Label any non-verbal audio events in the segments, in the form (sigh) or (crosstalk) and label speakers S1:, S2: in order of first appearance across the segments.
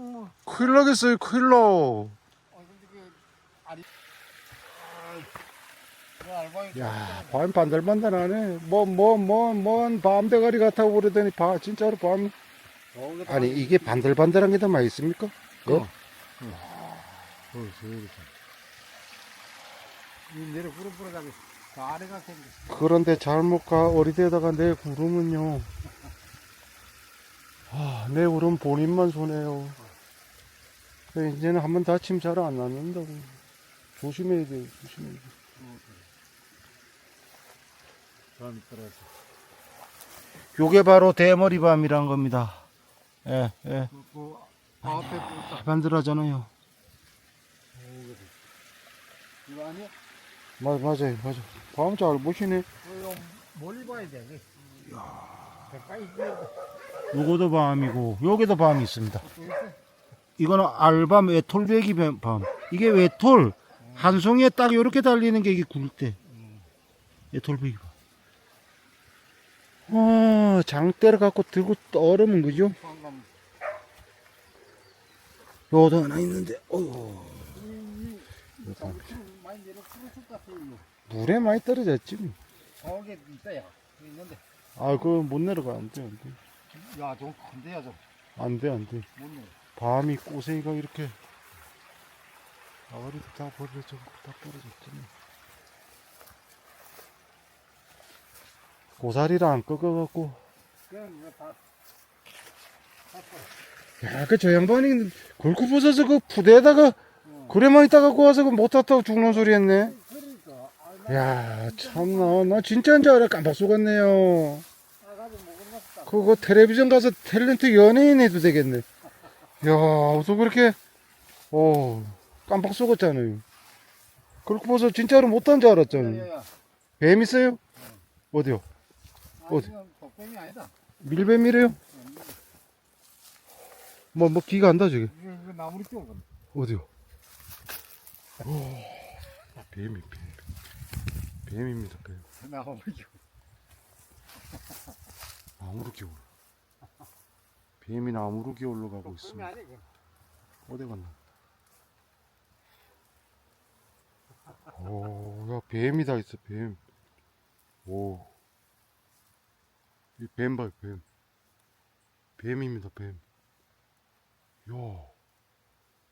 S1: 뭐.
S2: 큰일 나겠어요, 큰일 나.
S1: 어, 근데 그 알이. 아, 알바이.
S2: 야, 밤 반들반들하네. 뭐, 뭐, 뭐, 뭔 밤대가리 같다고 그러더니, 바, 진짜로 밤. 아니, 이게 반들반들한 게 더 맛있습니까? 예?
S1: 어. 이 내려 구름 뿌려가면 저 아래가 생겼어.
S2: 그런데 잘못 가, 어리대다가 내 구름은요. 아, 내 구름 본인만 손해요. 이제는 한 번 다치면 잘 안 낫는다고. 조심해야 돼요, 조심해야 돼.
S1: 밤이 떨어져.
S2: 요게 바로 대머리밤이란 겁니다. 예, 예.
S1: 그, 그 앞에 또
S2: 반들하잖아요.
S1: 이거 아니야?
S2: 맞, 맞아요, 맞아. 밤 잘 보시네.
S1: 어, 이거 멀리 봐야 돼. 이게. 가까이 있는
S2: 요거도 밤이고, 여기도 밤이 있습니다.
S1: 또 있어.
S2: 이거는 알밤 외톨 배기 밤. 이게 외톨. 한 송이에 딱 요렇게 달리는 게 이게 굵대. 외톨 배기 밤. 어, 장대를 갖고 들고 떠오르면 그죠?
S1: 방금
S2: 요도 하나 있는데, 어휴. 물에 많이 떨어졌지. 뭐.
S1: 저게 있어야. 있는데.
S2: 아, 그거 못 내려가. 안 돼, 안 돼.
S1: 야, 좀 큰데야 좀.
S2: 안 돼, 안 돼.
S1: 못.
S2: 밤이 꼬세기가 이렇게 아가리도 다 버려져 다 떨어졌잖아 고사리를 안 꺾어갖고
S1: 그냥 이거 다.
S2: 야그 저 양반이 골프 벗어서 그 부대에다가 그래만 있다 갖고 와서 그 못 탔다고 죽는 소리 했네
S1: 그러니까. 아,
S2: 야 참나 나 진짜인 줄 알아 깜빡 속았네요. 그거 텔레비전 가서 탤런트 연예인 해도 되겠네 야 어서 그렇게 어 깜빡 속았잖아요 그렇게 벗어 진짜로 못한 줄 알았잖아요
S1: 야야야.
S2: 뱀 있어요? 어디요? 어디?
S1: 이건 독뱀이 아니다.
S2: 밀뱀이래요? 뭐, 뭐, 기가 안다, 저게.
S1: 이거, 이거 나무리 끼워.
S2: 어디요? 오, 뱀이, 뱀. 뱀입니다, 뱀.
S1: 나무리 끼워.
S2: 나무로 기어 뱀이 나무로 기어 올라가고 있습니다. 어디 갔나? 오, 야, 뱀이 다 있어, 뱀. 오. 이 뱀 봐요, 뱀. 뱀입니다, 뱀. 야.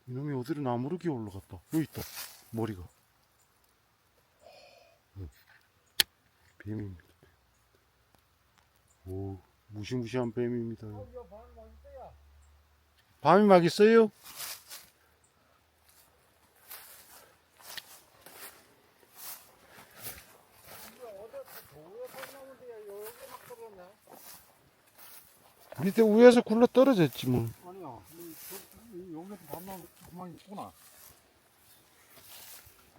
S2: 이놈이 어디로 나무로 기어 올라갔다. 여기 있다. 머리가. 응. 뱀입니다, 뱀. 오, 무시무시한 뱀입니다.
S1: 어, 반 맛있어야.
S2: 밤이 막 있어요? 밑에 위에서 굴러 떨어졌지 뭐.
S1: 아니야. 여기도 반나무 가만히 있구나.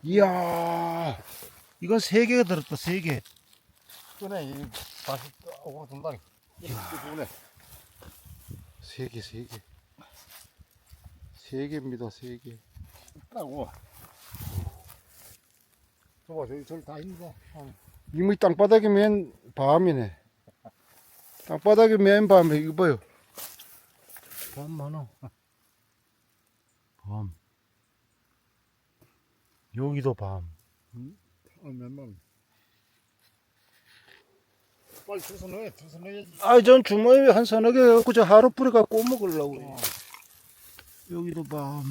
S2: 이야, 이건 세 개가 들었다, 세 개.
S1: 이 다시 오고. 이거 좋네.
S2: 세 개, 세 개. 세 개입니다, 세 개.
S1: 있다고. 저봐 저기 저기 다 있는데. 어.
S2: 이미 땅바닥이 맨 밤이네. 땅바닥이 맨 밤에, 이거 봐요. 밤 많아. 밤. 여기도 밤.
S1: 어, 몇만. 빨리 주워 넣어. 주워 넣어야지.
S2: 아, 전 주머니에 한 서너 개 갖고 저 하루 뿌리 갖고 먹으려고.
S1: 어.
S2: 여기도 밤.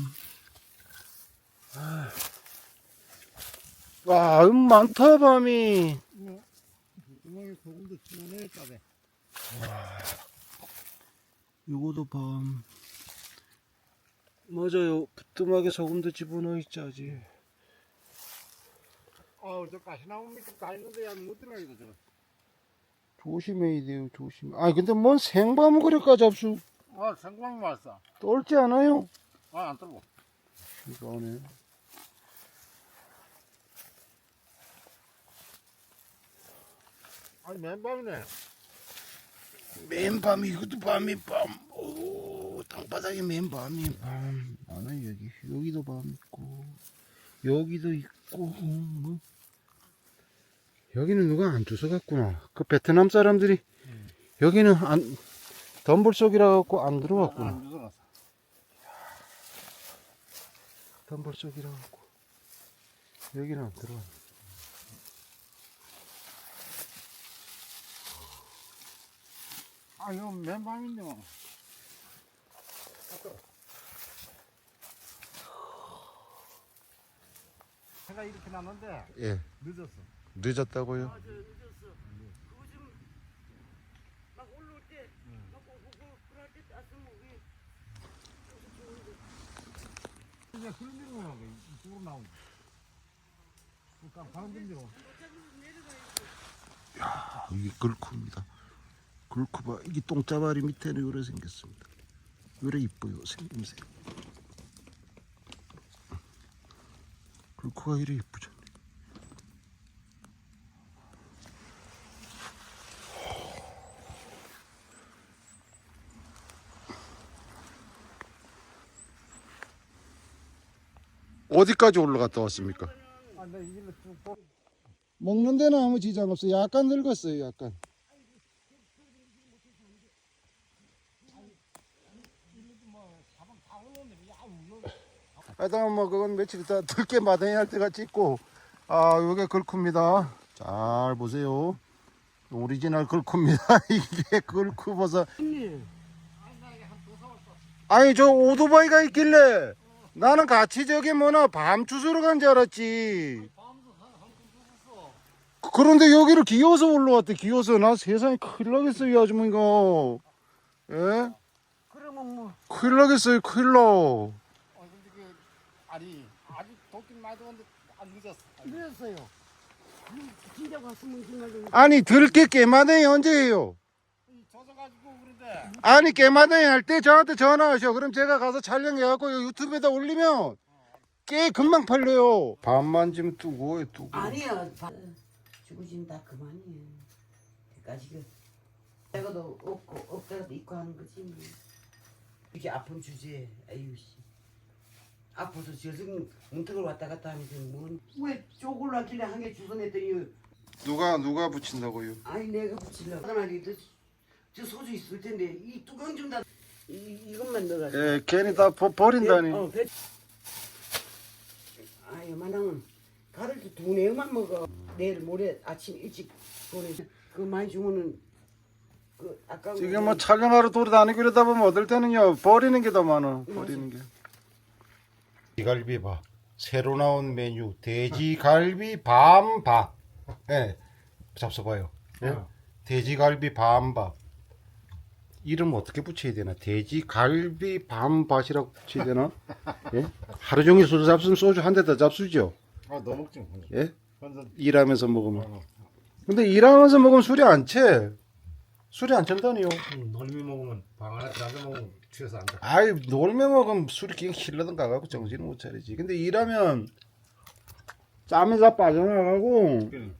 S2: 아. 와, 음, 많다, 밤이.
S1: 주머니 소금도 넣어야지. 돼.
S2: 요거도 밤. 맞아요. 부뚜막에 소금도 집어넣어 있자지.
S1: 아우 저 가시나무 밑에 가 있는데 야못 들어가겠다 저거.
S2: 조심해야 돼요, 조심. 아, 근데 뭔 생밤을 그래까지 잡수.
S1: 아 생광 왔어.
S2: 떨지 않아요?
S1: 아 안 떨고.
S2: 이거 안에.
S1: 아니 맨밤이네.
S2: 맨 밤이, 이것도 밤이 밤. 오, 땅바닥에 맨 밤이 밤. 많아요, 여기. 여기도 밤 있고. 여기도 있고, 뭐. 여기는 누가 안 주워갔구나. 그 베트남 사람들이 여기는 안, 덤불 속이라 갖고 안 들어갔구나.
S1: 안 주워 갔어.
S2: 단벌 쪽이라 갖고 여기는 안 들어가.
S1: 아 이거 맨방인데 뭐. 해가 이렇게 났는데
S2: 예,
S1: 늦었어.
S2: 늦었다고요?
S3: 맞아 늦었어. 그거 좀막 올라올 때, 막 오고
S1: 이제 그런 데로 나오게 이쪽으로 나오고. 그러니까 바람 좀 들어.
S2: 이게 글쿠입니다. 글쿠가 이게 똥짜발이 밑에는 요래 생겼습니다. 요래 이뻐요 생김새. 글쿠가 이래 이쁘죠. 어디까지 올라갔다 왔습니까? 먹는 데는 아무 지장 없어요. 약간 늙었어요, 약간. 하여튼 뭐 그건 며칠 있다 들깨 마당에 할 때가 찍고 아 요게 걸크입니다. 잘 보세요. 오리지널 걸크입니다. (laughs) 이게 걸크 버섯. 아니 저 오토바이가 있길래 나는 같이 저기 뭐나 밤 주스러 간 줄 알았지. 그런데 여기를 기어서 올라왔대 기어서 나 세상에 큰일 나겠어요 이 아주머니가 예?
S3: 그러면 뭐
S2: 큰일 나겠어요 큰일 나
S1: 어, 근데 그 아니 아직 도끼 많이 들었는데 안 늦었어.
S3: 늦었어요. 진짜 갔으면 정말
S2: 아니 들깨 깨마당이 언제예요
S1: 이 젖어가지고 그런데
S2: 아니 깨마당이 할때 저한테 전화하셔 그럼 제가 가서 촬영해갖고 유튜브에다 올리면 깨 금방 팔려요 반만 좀 두고 두고
S3: 아니야. 죽으시면 다 그만이에요. 그까지 그 내가도 없고 없다가도 있고 하는 거지. 뭐. 이게 아픈 주제에 아유 씨. 아파서 저승 문턱을 왔다 갔다 하면서 뭔왜 쪼글라길래 한 개 주워 냈더니
S2: 누가 누가 붙인다고요
S3: 아니 내가 붙이려고 하나 리 저 소주 있을 텐데 이 뚜껑 좀 다 이것만 넣어가지고.
S2: 예 괜히 다 버, 버린다니.
S3: 어, 배... 아유 마당은 가를 때두 내만 먹어. 내일 모레 아침 일찍 보내. 그 많이 주면은 그 아까
S2: 지금 뭐 촬영하러 돌아다니고 이러다 보면 어떨 때는요 버리는 게 더 많아 버리는 게 돼지갈비밥 새로 나온 메뉴 돼지갈비 밤밥. 예 잡숴봐요. 예? 돼지갈비 밤밥 이름 어떻게 붙여야 되나 돼지 갈비 밤밥이라고 붙여야 되나 예? 하루 종일 소주 잡수면 소주 한 대 더 잡수죠
S1: 아 너 먹지.
S2: 예?
S1: 완전
S2: 일하면서 먹으면 근데 일하면서 먹으면 술이 안 채 술이 안 찬다니요
S1: 놀미 먹으면 방 안에 들어가서 먹으면 취해서 안 돼.
S2: 아이 놀며 먹으면 술이 그냥 힐러든 가갖고 정신을 못 차리지 근데 일하면 짬이 다 빠져나가고
S1: 그래.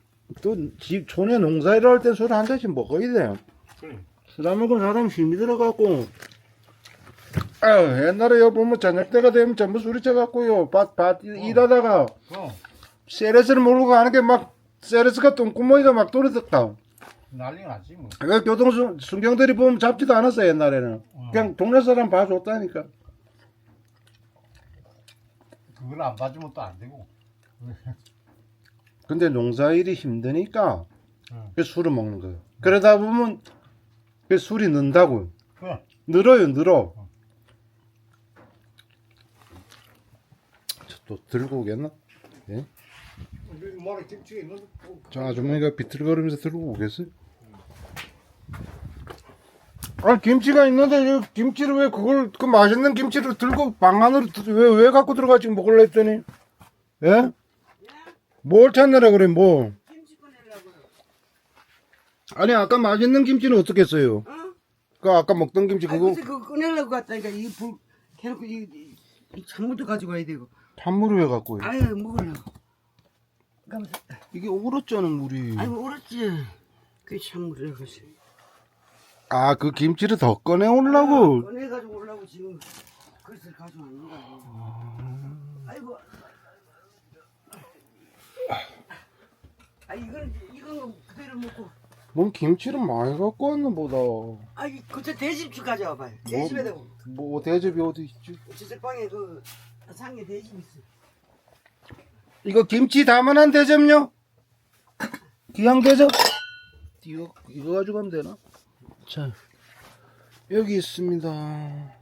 S2: 또 집 촌에 농사일을 할때 술 한 잔씩 먹어야 돼
S1: 그래.
S2: 술안 먹으면 사람 힘이 들어갖고 아 옛날에 여 보면 저녁 때가 되면 전부 술이 쪄갖고요 밭, 밭 일하다가
S1: 그럼
S2: 세레스를 몰고 가는 게 막 세레스가 똥구멍이가 막 떨어졌다
S1: 난리가 났지 뭐.
S2: 그 교통 순경들이 보면 잡지도 않았어 옛날에는 그냥 동네 사람 봐줬다니까
S1: 그걸 안 봐주면 또 안 되고.
S2: 근데 농사일이 힘드니까
S1: 응.
S2: 그 술을 먹는 거예요. 그러다 보면 그 술이 는다고.
S1: 그래.
S2: 늘어요, 늘어. 저또 들고 오겠나? 예? 또저 아주머니가 비틀거리면서 들고 오겠어요? 아니 김치가 있는데 이 김치를 왜 그걸 그 맛있는 김치를 들고 방 안으로 왜왜 갖고 들어가지 먹으려 했더니 예? 뭘 찾느라 그래 뭐 아니 아까 맛있는 김치는 어떻게 했어요?
S3: 어?
S2: 그 아까 먹던 김치
S3: 아이
S2: 그거?
S3: 글쎄 그거 꺼내려고 갔다니까. 이불 해놓고 이, 이, 이 찬물도 가져가야 되고.
S2: 찬물을 왜 갖고 요?
S3: 아유 먹으려고. 가면서
S2: 이게 얼었잖아 물이.
S3: 아이고 오랬지. 그 찬물을 해가지고
S2: 아 그 김치를 더 꺼내 오려고.
S3: 꺼내가지고 오려고 지금 그릇을 가져왔는 거야 아이고. 아 이건 이건 그대로 먹고
S2: 뭔 김치를 많이 갖고 왔나 보다
S3: 아이 그때 대집주 가져와봐요 대집에다
S2: 뭐 대접이 어디 있지?
S3: 저쪽방에 그 상에 대집 있어.
S2: 이거 김치 담아한 대접요? 기양 대접? 이거, 이거 가지고 가면 되나? 자, 여기 있습니다.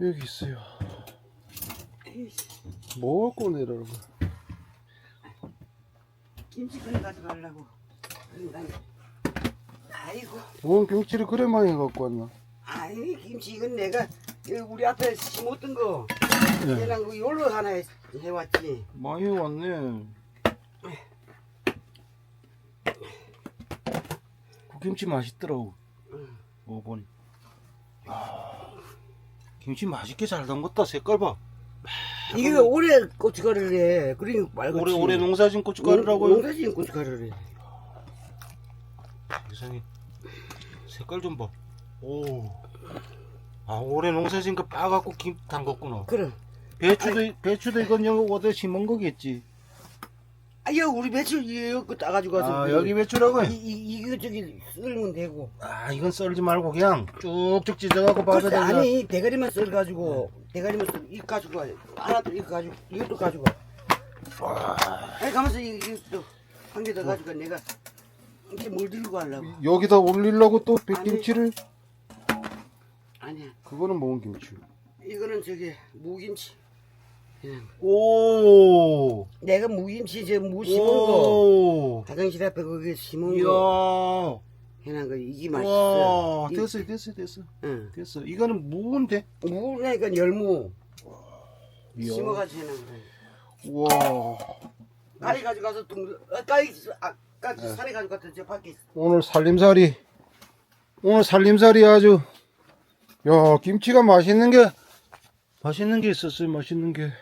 S2: 여기 있어요. 뭘 꺼내라는 거야?
S3: 김치 끓여 가져가려고. 인간. 아이고.
S2: 뭔 김치를 그래 많이 갖고 왔나?
S3: 아이 김치 이건 내가 여기 우리 앞에 심었던 거.
S2: 네.
S3: 얘랑 그 열로 하나 해- 해왔지.
S2: 많이 왔네. 그 김치 맛있더라고. 먹어보니. 야, 김치 맛있게 잘 담궜다. 색깔 봐.
S3: 이게 올해 고춧가루를 해. 그러니 말고.
S2: 올해 올해 농사진 고춧가루라고요.
S3: 농사진 고춧가루를 해.
S2: 세상에 색깔 좀 봐. 오. 아 올해 농사진 거 빠갖고 김 담궜구나.
S3: 그래.
S2: 배추도 배추도 이건 여기 어디 심은 거겠지.
S3: 아, 야, 우리 배추 이거 따가지고 가서.
S2: 아
S3: 그-
S2: 여기 배추라고.
S3: 이, 이, 이거 저기 썰면 되고.
S2: 아 이건 썰지 말고 그냥 쭉쭉 찢어갖고 밥에다
S3: 그래,
S2: 그냥
S3: 아니, 대가리만 썰가지고, 대가리만 썰, 이거 가지고 와. 하나도 이거 가지고, 이것도 가지고 와. 아니, 가면서 이- 이거 또한 개 더 가지고 내가 이게 뭘 들고 가려고.
S2: 여기다 올리려고 또 백김치를
S3: 아니야.
S2: 그거는 뭔 김치?
S3: 이거는 저기 무김치. 그냥.
S2: 오.
S3: 내가 무김치 저무 심은 거.
S2: 오.
S3: 화장실 앞에 거기 심은
S2: 이야.
S3: 거. 해놓은 거, 이게 맛있어.
S2: 와
S3: 이-
S2: 됐어 됐어 됐어
S3: 응.
S2: 됐어. 이거는 무인데.
S3: 무라니까 열무.
S2: 이야.
S3: 심어가지고 해놓은 거.
S2: 와.
S3: 까리 가져가서 동, 어, 까리, 아 까
S2: 네.
S3: 산에 가져갔다 저 밖에 있어.
S2: 오늘 살림살이 오늘 살림살이 아주 야 김치가 맛있는 게 맛있는 게 있었어요 맛있는 게.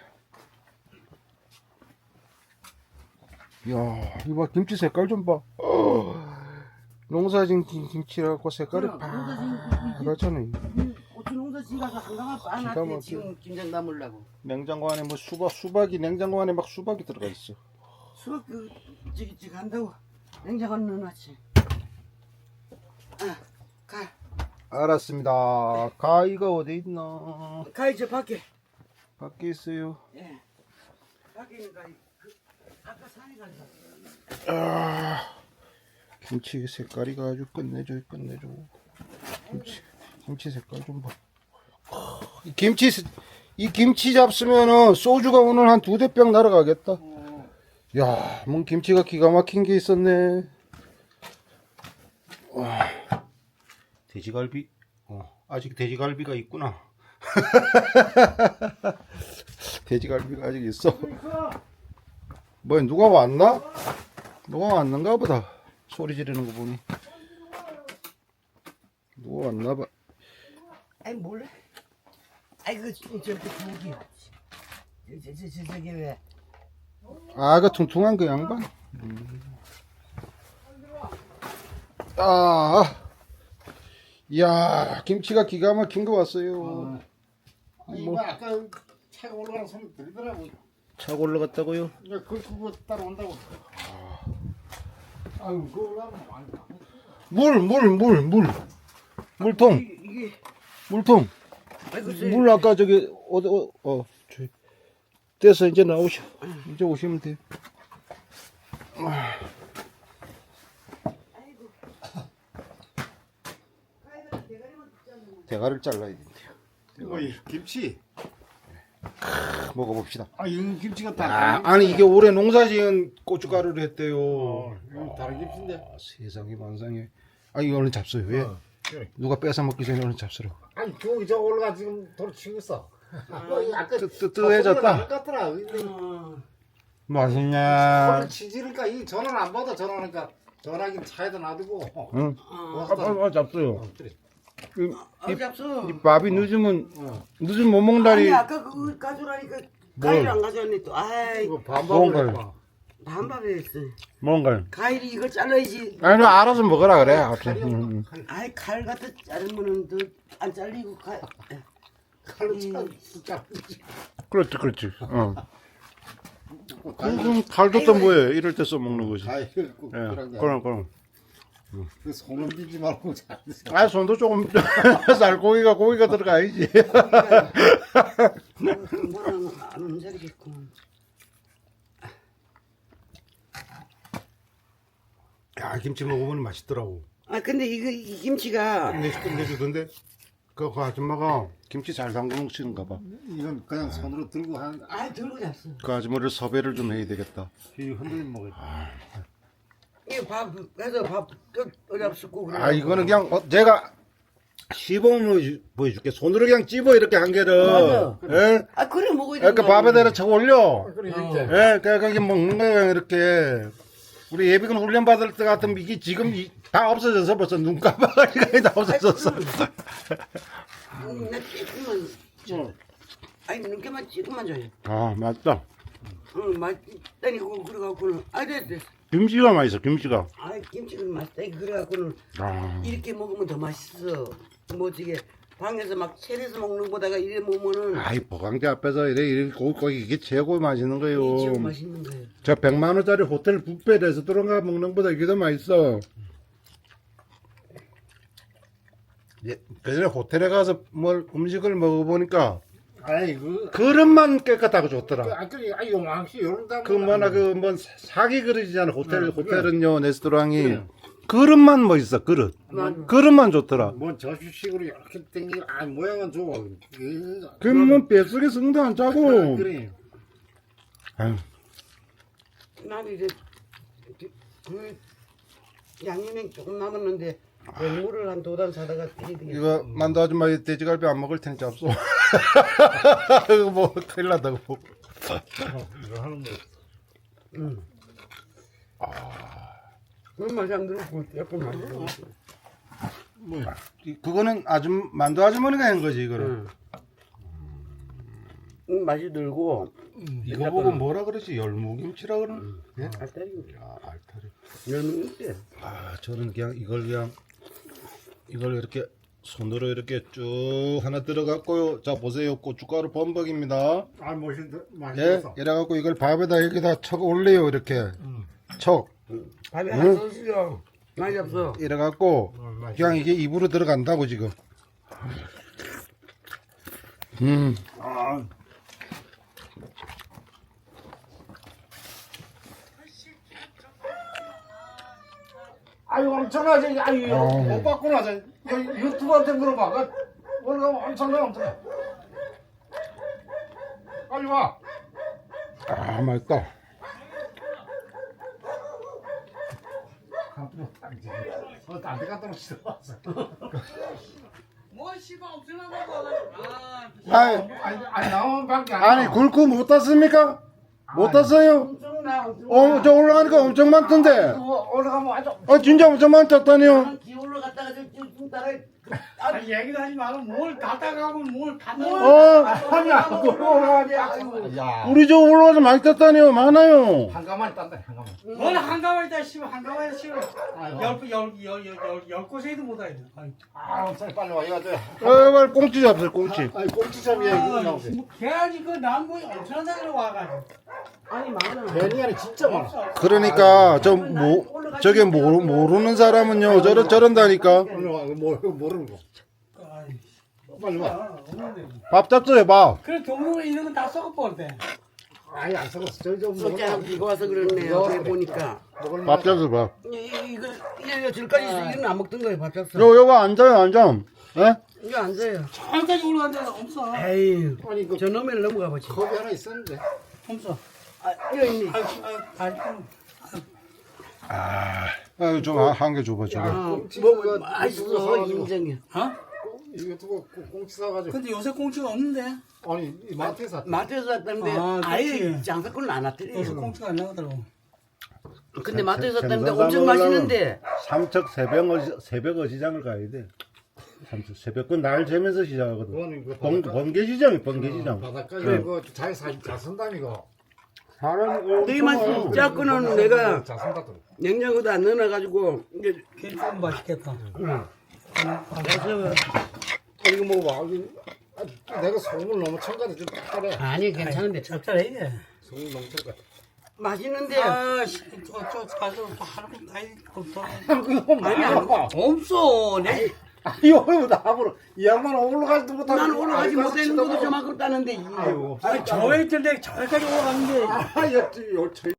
S2: 야 이봐 김치 색깔 좀 봐. 농사진 김- 김치라고 색깔이
S3: 그럼, 농사진
S2: 파랗잖아요.
S3: 고추 농사 지가서
S2: 기가
S3: 빠놨대
S2: 막혀.
S3: 지금 김장 담으려고.
S2: 냉장고 안에 뭐 수박 수박이 냉장고 안에 막 수박이 들어가 있어.
S3: 수박 그 저기 저기 한다고 냉장고에 넣어놨지. 아, 가,
S2: 알았습니다. 가위가 어디 있나?
S3: 가이 저 밖에.
S2: 밖에 있어요.
S3: 예. 밖에 있는 가이. 그 아까 산에 가서.
S2: 아, 김치 색깔이 아주 끝내줘 끝내줘 김치 김치 색깔 좀 봐. 이 김치 스- 이 김치 잡수면은 소주가 오늘 한 두 대 병 날아가겠다. 야, 뭔 김치가 기가 막힌 게 있었네. 와, 돼지갈비. 어, 아직 돼지갈비가 있구나. 돼지갈비가 아직 있어. 뭐 누가 왔나? 누가 왔는가 보다. 소리 지르는 거 보니. 누가 왔나 봐.
S3: 아이 몰래. 아이 그 저기 저기. 저저 저 저기 왜?
S2: 아, 그 퉁퉁한 그 양반. 음. 아, 이야, 김치가 기가 막힌 거 왔어요.
S1: 아, 이거 아까 차가 올라가는 소리 들리더라고.
S2: 차고 올라갔다고요?
S1: 이제 그 그거 따라온다고. 아유 그거 하면 많이 나.
S2: 물, 물, 물, 물. 물통,
S3: 이게 이게.
S2: 물통.
S3: 저.
S2: 물 아까 저기 어디 어, 어 저, 됐어 이제 나오셔. 이제 오시면 돼. 대가를 잘라야 된대요.
S1: 이거 이 김치.
S2: 먹어봅시다.
S1: 아 이건 김치가
S2: 아,
S1: 다.
S2: 아니 이게 올해 농사지은 고춧가루를 했대요.
S1: 어, 이건 다른 김치인데.
S2: 아, 세상에 만상에. 아 이거 얼른 잡숴요. 왜?
S1: 어, 그래.
S2: 누가 뺏어 먹기 전에 얼른 잡수라고.
S1: 아니 저기 저 올라가 지금 도로 치고 있어. 아, 이거 아까
S2: 뜨- 뜨- 뜨해졌다.
S1: 같더라.
S3: 어.
S2: 맛있냐?
S1: 오늘 치지니까 이 전화를 안 받아 전화하니까 전화기 차에다 놔두고.
S2: 응.
S3: 어.
S2: 아, 아, 아, 잡숴요.
S1: 어, 그래.
S2: 이,
S3: 아 잡수.
S2: 이 밥이 늦으면
S1: 어.
S2: 늦으면 못 먹는다리.
S3: 아니 아까 그거 가져라니까 가위를 안 가져왔네 또. 아이
S1: 이거
S2: 뭔가요?
S1: 반반을 해봐.
S3: 반밥에 했어.
S2: 뭔가요?
S3: 가위를 이걸 잘라야지.
S2: 아니 너 알아서 먹으라 그래. 아무튼. 응, 응.
S3: 아이 칼 갖다 자르면은 더안 잘리고 가.
S1: 칼로 차 진짜.
S2: 그렇지, 그렇지. 어. 그럼 칼도 또 뭐예요? 이럴 때 써먹는 거지.
S1: 아 이거 꼭
S2: 예,
S1: 그런 게
S2: 그럼, 그럼.
S1: 그 손을 비지 말고 잘 드세요.
S2: 아, 손도 조금, (laughs) 쌀고기가 고기가 들어가야지.
S3: 뭐는 안 자리겠구만.
S2: 야 김치 먹어보면 맛있더라고.
S3: 아 근데 이거 이 김치가
S2: 끝내 끝내주던데. 그, 그 아줌마가 김치 잘 담그시는가 봐.
S1: 이건 그냥 손으로 들고 한
S3: 아 들고 잤어.
S2: 그 아줌마를 섭외를 좀 해야 되겠다.
S1: 이 흔들림 먹을
S3: 이거 밥 해서 밥 그래.
S2: 아 이거는 그냥 어, 제가 시범을 보여줄게. 손으로 그냥 찝어 이렇게 한 개를.
S3: 맞아.
S2: 예?
S3: 아 그래 먹어야
S2: 그러니까 밥에다 쳐 올려.
S1: 그래
S3: 어.
S1: 이제
S2: 예, 그러니까 이게 먹는 거예요 이렇게. 우리 예비군 훈련 받을 때 같으면 이게 지금 이- 다 없어져서 벌써 눈 깜빡이가 다 없어졌어.
S3: 음, 나 조금만 줘. 아니 눈깨만 조금만 줘요.
S2: 아 맞다.
S3: 응 맛있다니 그거 그래갖고는 아 됐어. 됐어.
S2: 김치가 맛있어 김치가.
S3: 아 김치가 맛있다니 그래갖고는
S2: 아.
S3: 이렇게 먹으면 더 맛있어. 뭐 저게 방에서 막 체려서 먹는 거다가 이래 먹으면은
S2: 아이 보강제 앞에서 이래 이렇게 고기 이게 최고 맛있는 거예요.
S3: 제일 맛있는 거예요.
S2: 저 100만 원짜리 호텔 뷔페 레스토랑 가 먹는 것보다 이게 더 맛있어. 예, 그전에 호텔에 가서 뭘 음식을 먹어보니까
S1: 아이 그
S2: 그릇만 깨끗하고 좋더라.
S1: 아 그래 아 용왕씨 요런
S2: 다그 뭐나 그뭐 사기 그릇이잖아 호텔
S1: 응,
S2: 호텔은요 레스토랑이
S1: 그래.
S2: 그릇만 멋있어 그릇
S3: 맞아.
S2: 그릇만 좋더라.
S1: 뭐 저식으로 이렇게 땡기 아 모양은 좋아
S2: 그뭐 뱃속에 성도 안 짜고.
S1: 그래
S2: 아유,
S3: 난 이제 그- 그 양념이 조금 남았는데 물을 한 두 단 사다가 드리되
S2: 이거 만두 아줌마 이 돼지갈비 안 먹을 테니 잡숴. (laughs) 이거 뭐 큰일 난다고.
S1: 이거 하는 거
S3: 응. 그런 맛이 안 들고 약간 맛이 들고.
S2: 이- 그거는 아줌 만두 아주머니가 한 거지 이거를.
S3: 응. 음, 맛이 들고
S2: 이거 보고 뭐라 그러지 열무김치라 그러는. 예?
S3: 알타리
S2: 아 알타리.
S3: 열무 있대.
S2: 아 저는 그냥 이걸 그냥 이걸 이렇게 손으로 이렇게 쭉 하나 들어갔고요. 자 보세요 고춧가루 범벅입니다.
S1: 아 멋있
S2: 예,
S1: 맛있어
S2: 이래 갖고 이걸 밥에다 여기다 척 올려요 이렇게 척
S3: 밥에
S2: 응?
S3: 하나 넣으시오. 맛이 없어.
S2: 이래 갖고
S1: 어, 맛있어.
S2: 그냥 이게 입으로 들어간다고 지금. 음,
S1: 아 아유 엄청나지 아유
S2: 어.
S1: 못 봤구나 저 여- 유튜브한테 물어봐 그 오늘 엄청나 엄청나 빨리 와
S2: 아 맛있다.
S1: 어, 딴데 갔다 오시다 왔어.
S4: 뭐 씨발 엄청나다고 아
S2: 아니,
S1: 아니, 아니, 나오면 밖에 안
S2: 아니
S1: 나와.
S2: 굴고 못 땄습니까? 못 땄어요?
S3: 엄청나.
S2: 어, 저 올라가니까 엄청 많던데.
S1: 어, 올라가면 아주.
S2: 어, 진짜 엄청 많았다니요.
S3: 기 올라갔다가 저좀 따라.
S4: 아니 얘기도 하지 말고 뭘 갖다가면 뭘 갖다
S2: 어,
S1: 아니야, 올라가지. 야.
S2: 우리 저 올라가서 많이 땄다니요. 많아요.
S1: 한가만 딴다, 한가만.
S4: 뭘 한가만에 다 씨발 한가만에 씨발
S1: 아이고.
S4: 열열열열열 곳에도 못 아이,
S1: 아, 엄청 빨리 와. 이거 돼.
S2: 어, 빨리 꽁치 잡세요, 꽁치.
S1: 아니, 꽁치 잡이야, 이거
S4: 아,
S1: 나오세요.
S4: 뭐 걔아지 그 남부에 엄청나게 와가지고
S3: 아니 많아.
S1: 괜히 아니, 진짜 많아.
S2: 그러니까, 저, 뭐, 저게 모르, 모르는 사람은요, 저런, 저런다니까.
S1: 올라와, 뭐, 이거 모르는 거. 빨리 와.
S4: 아, 없는데
S2: 밥 잡숴요, 밥.
S4: 그래 동물에 있는 건 다 썩어버렸대
S1: 아니, 안 썩었어. 저기 좀
S3: 숫자 비가 와서 그러네요. 어떻게 보니까.
S1: 먹을
S2: 밥 잡숴, 밥.
S3: 이- 이- 이거 이거 질까지 있어. 이건 안 먹던 거예요. 밥 잡숴.
S2: 요, 요거 앉아요, 앉아. 예?
S3: 이거 안 써요.
S4: 저기까지 올라간 데는 없어
S3: 에이.
S1: 아니, 그
S3: 저 놈을 넘어가 보지.
S1: 컵이 하나 있었는데.
S4: 없어
S3: 아, 이거 있네.
S4: 아이 아이 아이
S2: 아, 좀, 한 개 줘봐, 줘봐.
S3: 아,
S1: 꽁치
S3: 뭐,
S1: 그거
S3: 맛있어. 인정해.
S4: 어?
S1: 이거 두고 꽁- 꽁치 사가지고.
S4: 근데 요새 꽁치가 없는데
S1: 아니, 이 마트에서 샀다.
S3: 마트에서 샀다는데
S4: 아,
S3: 아, 예
S4: 그치.
S3: 장사꾼은 안
S4: 요새
S3: 왔더래요.
S4: 꽁치가 안 나가더라고
S3: 근데 마트에서
S2: 생-
S3: 샀다는데
S2: 생선
S3: 엄청 맛있는데
S2: 삼척 새벽 어시, 새벽 어시장을 가야 돼. 삼척 새벽 그날 재면서 시작하거든. 번,
S1: 바닷가-
S2: 번개 시장이 번개 시장.
S1: 바닷가
S2: 네.
S1: 이거 자기 사, 자선담 이거.
S2: 사람
S3: 되게 맛있어. 짜고는 내가
S1: 자선담.
S3: 냉장고도 안 넣어놔가지고 이게
S4: 괜찮 맛있겠다
S3: 그래서
S1: 아, 이거 먹어봐. 이거- 아, 내가 소금을 너무 첨가해 좀 딱딱해.
S3: 아니 괜찮은데.
S4: 적절해 이게.
S1: 소금 너무 첨가.
S3: 맛있는데.
S4: 아씨 저저 가서 또 하루 아이 또
S1: 그거 (laughs)
S3: 아니, 안
S4: 없어 내.
S1: 아유 나무로 이 양반 올라가지도 못하고
S3: 나는 올라가지 못하는 것도 아깝다는데 이.
S1: 아이고
S4: 아니 저에 있던데 저기까지 올라갔는데.
S1: 아 여쭈 요철